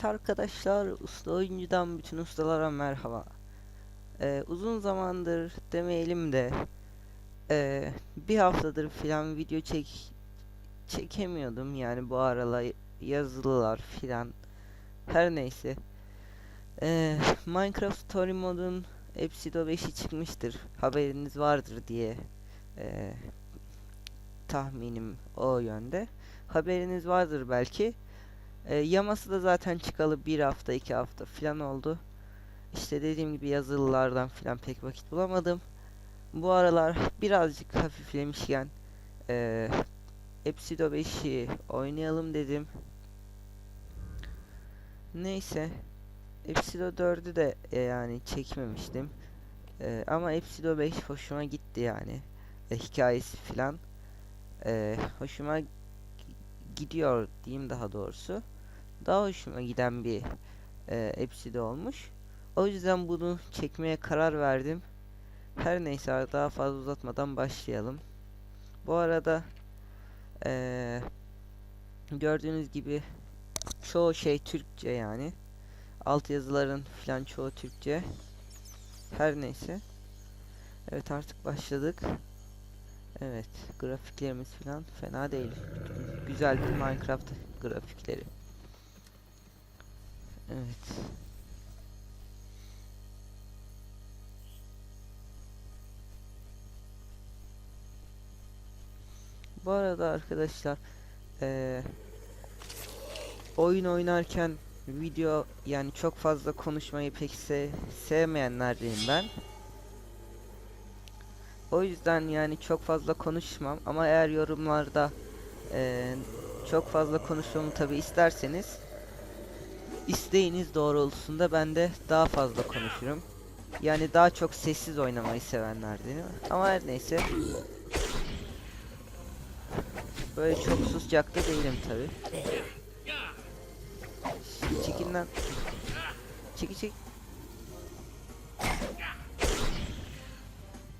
Evet arkadaşlar, usta oyuncudan bütün ustalara merhaba. Ee, uzun zamandır demeyelim de ee, bir haftadır filan video çek çekemiyordum yani bu aralar yazılılar filan her neyse. Ee, Minecraft Story modun Episodo 5'i çıkmıştır haberiniz vardır diye ee, tahminim o yönde. Haberiniz vardır belki. E, yaması da zaten çıkalı bir hafta iki hafta falan oldu. İşte dediğim gibi yazılılardan falan pek vakit bulamadım. Bu aralar birazcık hafiflemişken e, Episodo 5'i oynayalım dedim. Neyse. Episodo 4'ü de e, yani çekmemiştim. E, ama Episodo 5 hoşuma gitti yani. E, hikayesi falan. E, hoşuma gidiyor diyeyim daha doğrusu. Daha hoşuma giden bir e, episode olmuş. O yüzden bunu çekmeye karar verdim. Her neyse daha fazla uzatmadan başlayalım. Bu arada e, gördüğünüz gibi çoğu şey Türkçe yani. Alt yazıların falan çoğu Türkçe. Her neyse. Evet artık başladık. Evet, grafiklerimiz falan fena değil. Güzel bir Minecraft grafikleri. Evet. Bu arada arkadaşlar eee oyun oynarken video yani çok fazla konuşmayı pek se sevmeyenlerdenim ben. O yüzden yani çok fazla konuşmam ama eğer yorumlarda eee, çok fazla konuşmamı tabi isterseniz isteğiniz doğrultusunda ben de daha fazla konuşurum. Yani daha çok sessiz oynamayı sevenlerdenim ama her neyse. Böyle çok susacak da değilim tabi. Çekil lan. Çekil çek.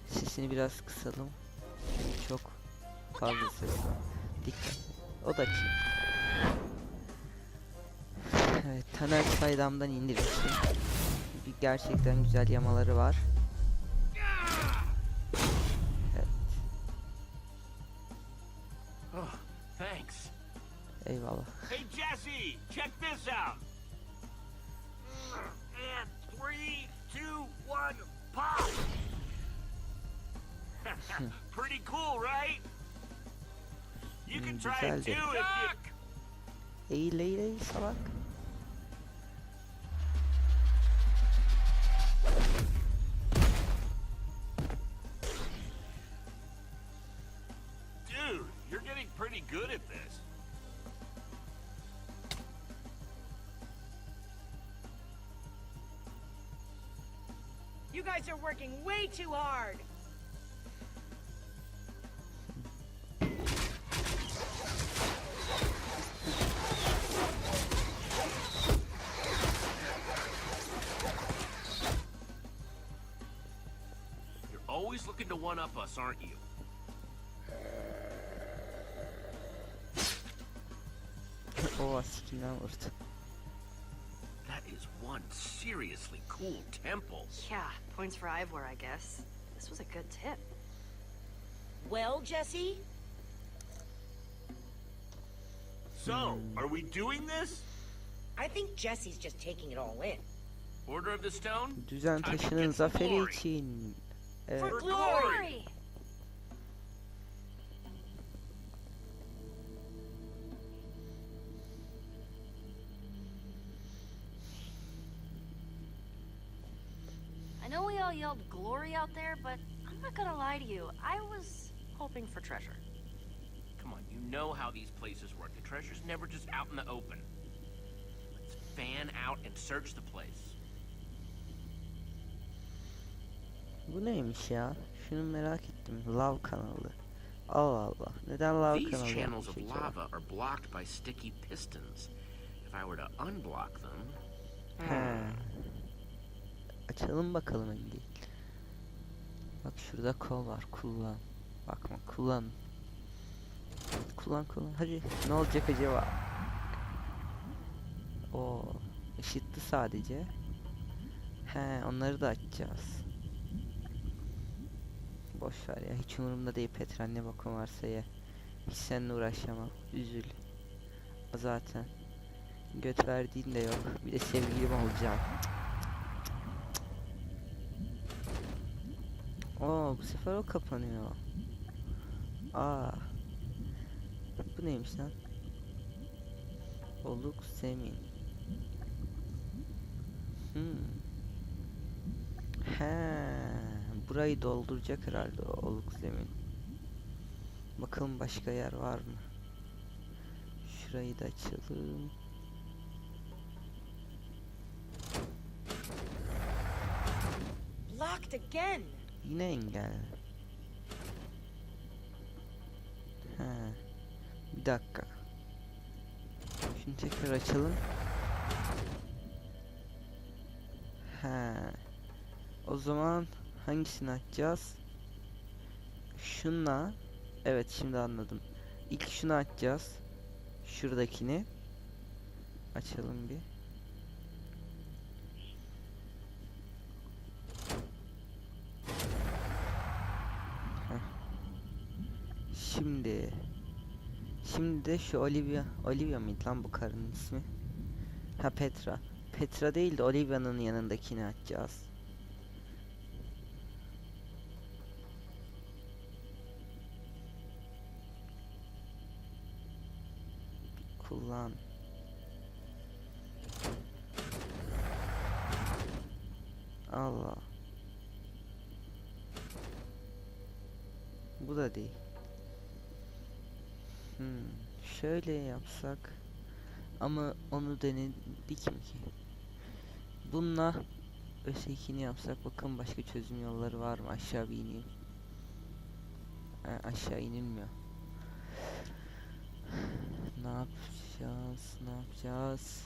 Sesini biraz kısalım. Çok fazla ses. Dikkat. O da kim? Evet, Taner Saydam'dan indirmiştim. Bir gerçekten güzel yamaları var. Evet, Oh, thanks. eyvallah. Hey, Jesse, check this out. And three, two, one, pop. Pretty cool, right? You can Hmm, try it too if you. Eğil eğil eğil salak. Guys are working way too hard. You're always looking to one up us, aren't you? o sikimden vurdu. That is one seriously cool temple. Yeah, points for Ivor, I guess. This was a good tip. Well, Jesse, So, are we doing this? I think Jesse's just taking it all in. Order of the Stone? Düzen taşının zaferi için. Evet. For For glory! Glory out there, but I'm not gonna lie to you. I was hoping for treasure. Come on, you know how these places work. The treasure's never just out in the open. Let's fan out and search the place. Bu neymiş ya? Şunu merak ettim. Lav kanalı. Allah Allah. Neden lav These kanalı channels of lava are blocked by sticky pistons. If I were to unblock them, He. Açalım bakalım önce. Bak şurada kol var. Kullan. Bakma kullan. Kullan kullan. Hadi ne olacak acaba? Oo. çıktı sadece. He onları da açacağız. Boş ver ya hiç umurumda değil Petra ne bakım varsa ye. Hiç seninle uğraşamam. Üzül. O zaten. Göt verdiğin de yok. Bir de sevgilim olacağım. Oo bu sefer o kapanıyor. Aa. Bu neymiş lan? Oluk zemin. Hmm. He, burayı dolduracak herhalde o oluk zemin. Bakalım başka yer var mı? Şurayı da açalım. Locked again. Yine engel. He. Bir dakika. Şunu tekrar açalım. He. O zaman hangisini açacağız? Şunla. Evet şimdi anladım. İlk şunu açacağız. Şuradakini. Açalım bir. De şu Olivia Olivia mıydı lan bu karının ismi? Ha Petra. Petra değil de Olivia'nın yanındakini açacağız. Kullan. Allah. Bu da değil. Hmm, şöyle yapsak ama onu denedik mi ki? Bununla ötekini yapsak bakın başka çözüm yolları var mı? Aşağı bir ineyim. Ha, aşağı inilmiyor. Ne yapacağız? Ne yapacağız?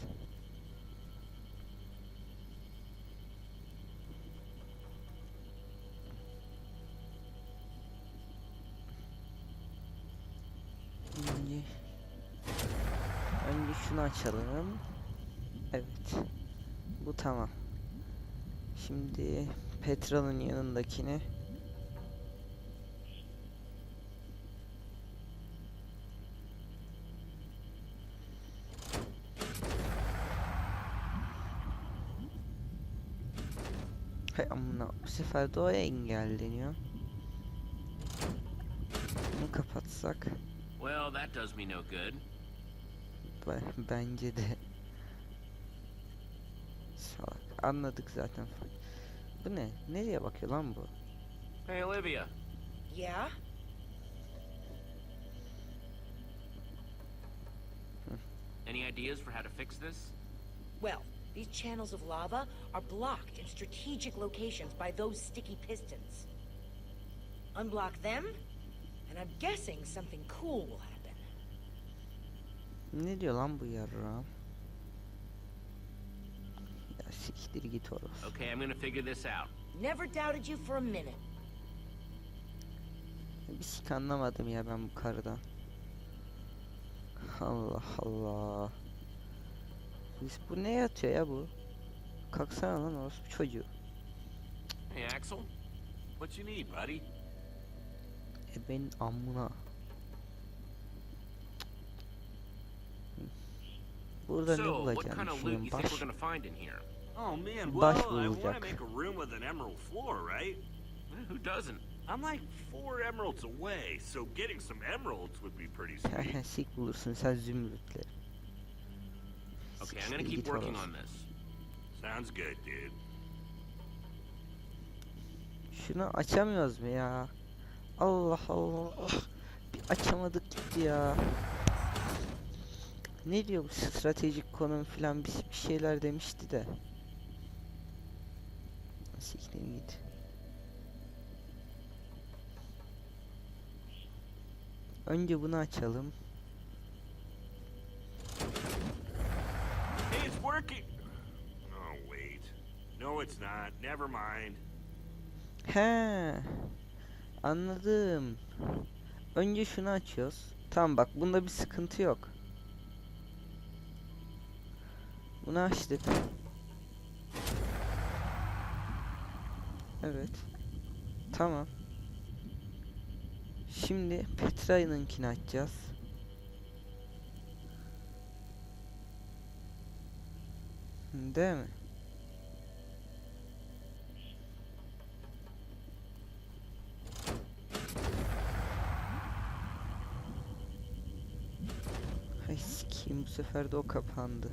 Önce Önce şunu açalım. Evet. Bu tamam. Şimdi Petra'nın yanındakini Hay amına bu sefer o engelleniyor. Bunu kapatsak Well, that does me no good. Be- bence de Salak anladık zaten Bu ne? Nereye bakıyor lan bu? Hey, Olivia. Yeah? Any ideas for how to fix this? Well, these channels of lava are blocked in strategic locations by those sticky pistons. Unblock them, and I'm guessing something cool will happen. Ne diyor lan bu yarram? Ya siktir git orası. Okay, I'm gonna figure this out. Never doubted you for a minute. Bir sik anlamadım ya ben bu karıdan. Allah Allah. Biz bu ne yatıyor ya bu? Kalksana lan orospu çocuğu. Hey, Axel. What you need, buddy? E benim amına. Burada ne So, what bulacağım kind of loot düşünüyorum. you think Baş. we're gonna find in here? Oh man, Baş well, I want bulacak. to make a room with an emerald floor, right? Eh, Who doesn't? I'm like four emeralds away, so getting some emeralds would be pretty sweet. Sik bulursun sen zümrütleri. Okay, I'm gonna keep working on this. Sounds good, dude. Şunu açamıyoruz mu ya? Allah Allah. ah, Bir açamadık gitti ya. Ne diyor bu stratejik konum filan bir, bir şeyler demişti de. Siktir git. Önce bunu açalım. Hey, it's working. Oh wait, no, it's not. Never mind. He. Anladım. Önce şunu açıyoruz. Tamam bak bunda bir sıkıntı yok. Bunu açtık. Evet. Tamam. Şimdi Petra'nınkini açacağız. Değil mi? Ay sikiyim bu sefer de o kapandı.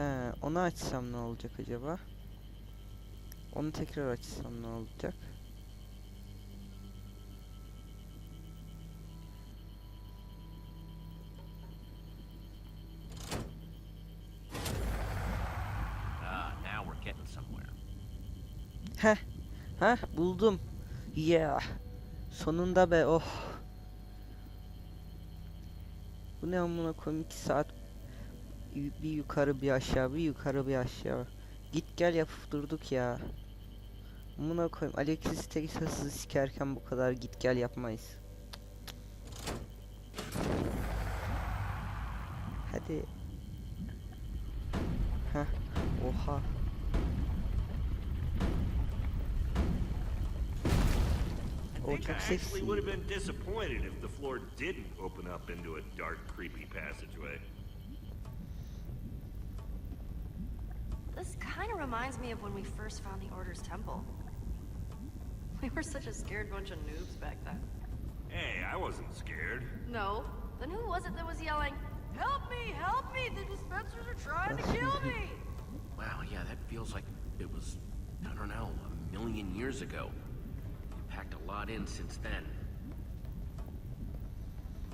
He, onu açsam ne olacak acaba? Onu tekrar açsam ne olacak? Ah. Heh, heh buldum. Yeah. Sonunda be oh. Bu ne amına 2 saat bir yukarı bir aşağı bir yukarı bir aşağı. Git gel yapıp durduk ya. Amına koyayım Alexis Texas'ı sikerken bu kadar git gel yapmayız. Hadi. Heh. Oha. Oh, I çok seksi. Reminds me of when we first found the Order's temple. We were such a scared bunch of noobs back then. Hey, I wasn't scared. No. Then who was it that was yelling, Help me, help me, the dispensers are trying to kill me? Wow, yeah, that feels like it was, I don't know, a million years ago. We packed a lot in since then.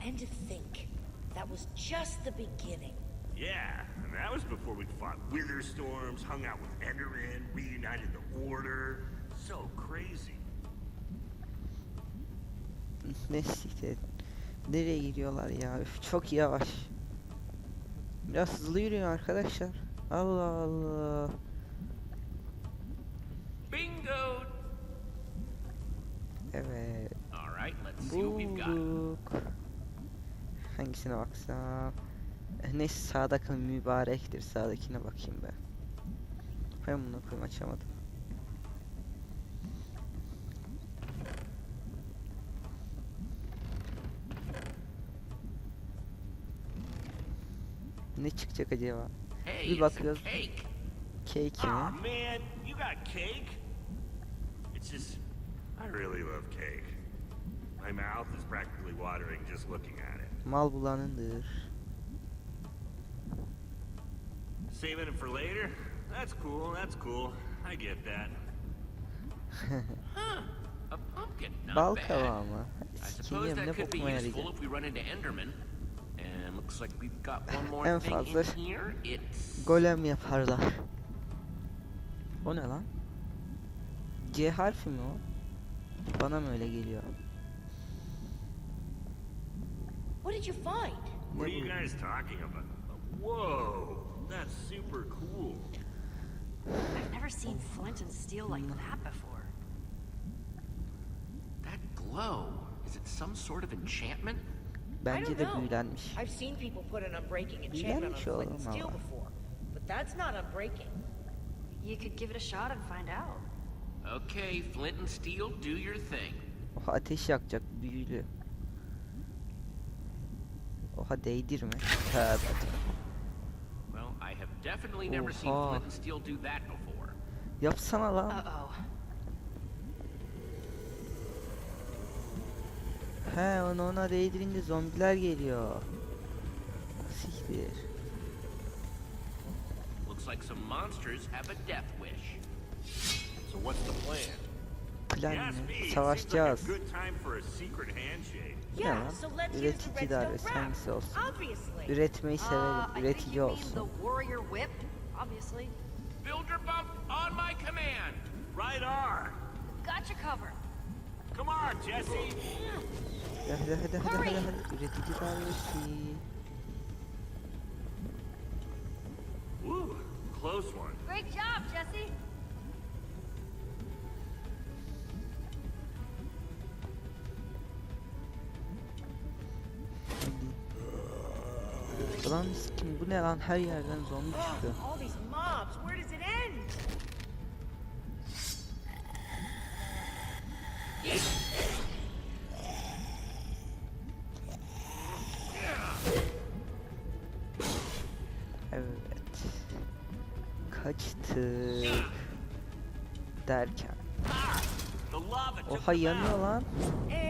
And to think, that was just the beginning. Yeah, and that was before we fought wither storms, hung out with Enderman, reunited the Order. So crazy. Ne siktir. Nereye gidiyorlar ya? Üf, çok yavaş. Biraz hızlı yürüyün arkadaşlar. Allah Allah. Bingo! Evet. All right, let's see what we've got. Bulduk. Hangisine baksam? Eh, Neyse sağdaki mübarektir. Sağdakine bakayım ben. Ben bunu koyayım açamadım. Ne çıkacak acaba? Hey, Bir bakıyoruz. cake. Cake mi? man, you got cake? It's just, I really love cake. My mouth is practically watering just looking at it. Mal bulanındır. Saving it for later? That's cool, that's cool. I get that. Huh, a pumpkin, not Bal bad. kavağı mı? I suppose that could be useful if we run into Enderman. And looks like we've got one more En thing fazla in here. It's Golem yaparlar. O ne lan? C harfi mi o? Bana mı öyle geliyor? What did you find? What are you guys talking about? Whoa, that's super cool. I've never seen flint and steel like that before. that glow. Is it some sort of enchantment? I Bence don't de know. büyülenmiş. I've seen people put an unbreaking enchantment on flint and steel before, but that's not unbreaking. You could give it a shot and find out. Okay, flint and steel, do your thing. Oha ateş yakacak büyülü. Oha değdirme. Tövbe tövbe. Definitely never seen flint and steel do that before. Yapsana lan. Uh-oh. He onu ona değdirince zombiler geliyor. Siktir. Looks like some monsters have a death wish. So what's the plan? Plan ne? a Savaşacağız. Yeah, lan? Üretici wrap. hangisi olsun. Üretmeyi Uh, severim. Üretici olsun. Builder bump on my command. Right on. Got you covered. Come on, Jesse. Hadi hadi hadi hadi hadi hadi. Üretici darbesi. Woo, close one. Great job, Jesse. Ulan sikim bu ne lan her yerden zombi çıkıyor. Evet. Kaçtık. Derken. Oha yanıyor lan.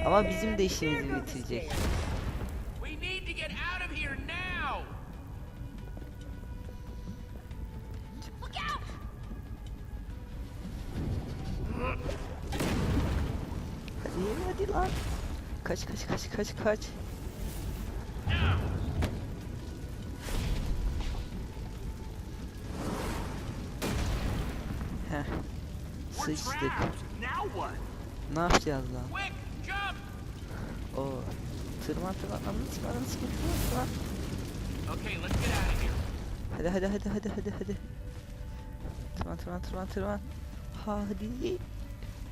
Ama bizim de işimizi bitirecek. Hadi hadi lan. Kaç kaç kaç kaç kaç. Heh. Sıçtık. Ne yapacağız lan? Oo. Tırman tırman anladın mı? Anladın mı? Tırman tırman. Hadi hadi hadi hadi hadi hadi. Tırman tırman tırman tırman. Hadi.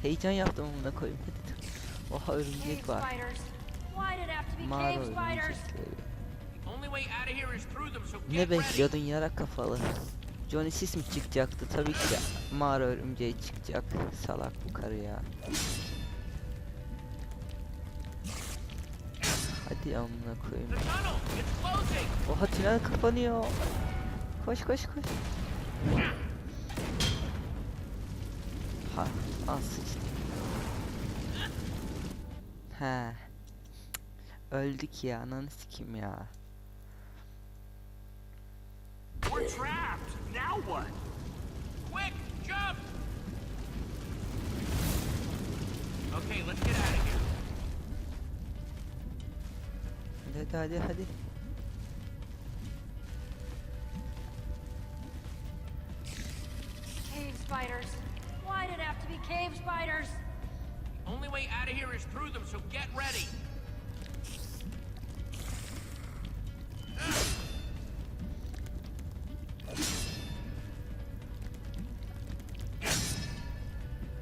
Heyecan yaptım amına koyayım. Hadi tır. Oha örümcek var. Mağara örümcekleri. Ne bekliyordun yarak kafalı? Johnny Sis mi çıkacaktı? Tabii ki de mağara örümceği çıkacak. Salak bu karı ya. Hadi amına koyayım. Oha tünel kapanıyor. Koş koş koş. Ha, al sıçtım. He. Öldük ya, ananı sikeyim ya. We're trapped. Now what? Quick, jump. Okay, let's get out of here. Hadi hadi hadi hadi. Cave spiders. Why did it have to be cave spiders? Only way out of here is through them, so get ready.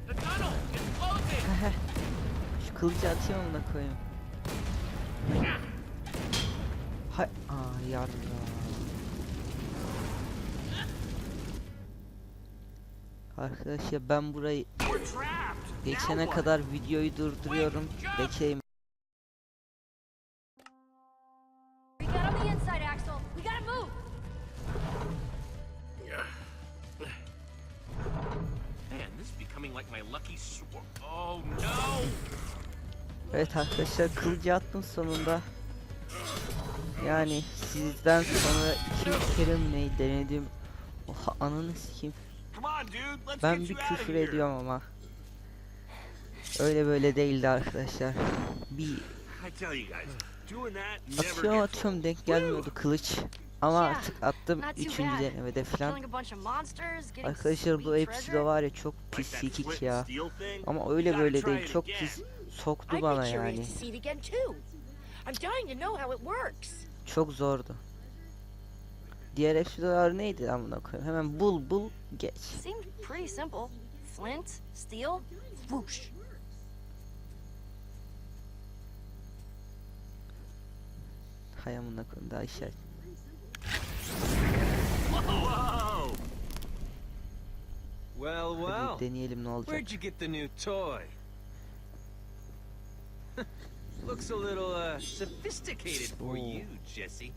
The tunnel is closing. Şu kılıcı atayım amına koyayım. Hay aa yarra. Arkadaş ya ben burayı. Geçene kadar videoyu durduruyorum. Bekleyin. Oh no! Evet arkadaşlar kılıcı attım sonunda. Yani sizden sonra iki kere mi ne denedim. Oha ananı sikeyim. Ben bir küfür ediyorum ama. Öyle böyle değildi arkadaşlar. Bir never atıyorum denk gelmiyordu kılıç. Ama artık attım üçüncü denemede falan. Arkadaşlar bu hepsi de var ya çok pis sikik ya. Ama öyle böyle değil çok pis soktu bana yani. Çok zordu. Diğer episodelar neydi amına koyayım? Hemen bul bul geç. Flint, steel, whoosh. Hay amına koyayım daha. Whoa! Well, Hadi well. deneyelim ne olacak. Where'd you get the new toy? Looks a little uh, sophisticated for you, Jesse.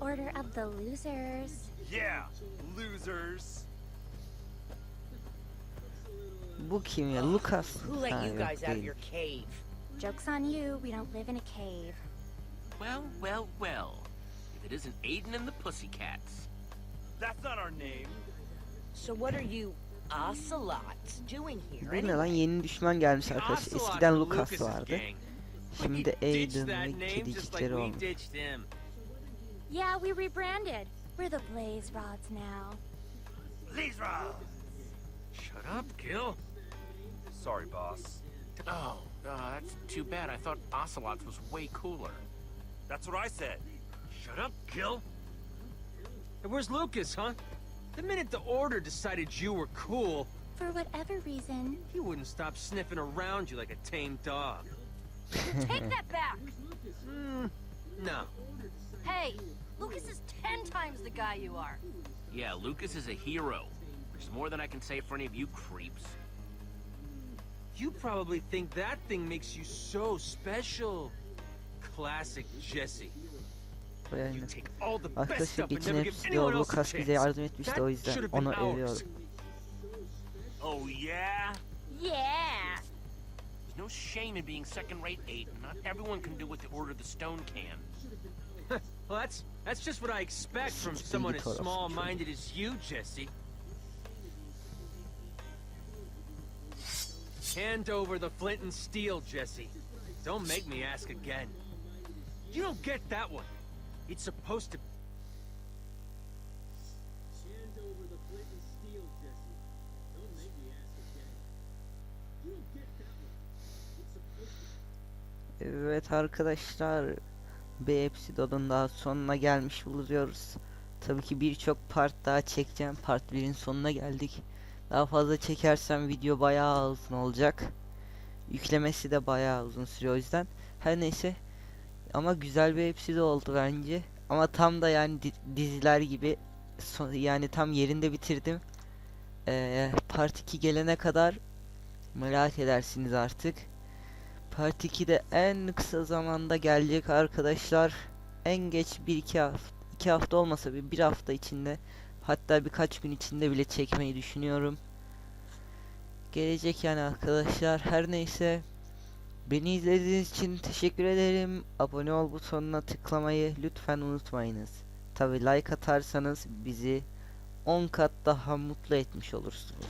Order of the Losers. Yeah, losers. Bu kim ya? Lucas. Who let you guys out of your cave? Joke's on you, we don't live in a cave. Well, well, well. If it isn't Aiden and the Pussycats. That's not our name. So what are you ocelots doing here Bu ne lan yeni düşman gelmiş The arkadaşlar. Eskiden Lucas vardı. Şimdi you Aiden ve name just like kedicikleri olmuş. Yeah, we rebranded. We're the Blaze Rods now. Please, Rob. Shut up, Gil. Sorry, boss. Oh, uh, that's too bad. I thought Ocelots was way cooler. That's what I said. Shut up, Gil. Hey, where's Lucas, huh? The minute the Order decided you were cool, For whatever reason, he wouldn't stop sniffing around you like a tame dog. Take that back! Hmm, no. Hey, Lucas is ten times the guy you are. Yeah, Lucas is a hero. Which is more than I can say for any of you creeps. You probably think that thing makes you so special. Classic Jesse. Yani. You take all the best Arkadaşlar stuff and geçen never give hepside anyone o else a kas bize chance. yardım etmişti That o yüzden should have been onu ours. övüyorum. Oh, yeah? Yeah. There's no shame in being second-rate, Aiden. Not everyone can do what the Order of the Stone can. Well, that's that's just what I expect from Siktir someone git as orası small-minded as you, Jesse. Hand over the flint and steel, Jesse. Don't make me ask again. You don't get that one. It's supposed to. Hand over the flint and steel, Jesse. Don't make me ask again. You don't get that one. It's supposed to. Evet arkadaşlar bir episode'un daha sonuna gelmiş bulunuyoruz. Tabii ki birçok part daha çekeceğim. Part 1'in sonuna geldik. Daha fazla çekersem video bayağı uzun olacak. Yüklemesi de bayağı uzun sürüyor o yüzden. Her neyse. Ama güzel bir episode oldu bence. Ama tam da yani di- diziler gibi son- yani tam yerinde bitirdim. Ee, part 2 gelene kadar merak edersiniz artık. Part 2 de en kısa zamanda gelecek arkadaşlar. En geç 1-2 hafta, 2 hafta olmasa bir, bir hafta içinde hatta birkaç gün içinde bile çekmeyi düşünüyorum. Gelecek yani arkadaşlar. Her neyse beni izlediğiniz için teşekkür ederim. Abone ol butonuna tıklamayı lütfen unutmayınız. Tabi like atarsanız bizi 10 kat daha mutlu etmiş olursunuz.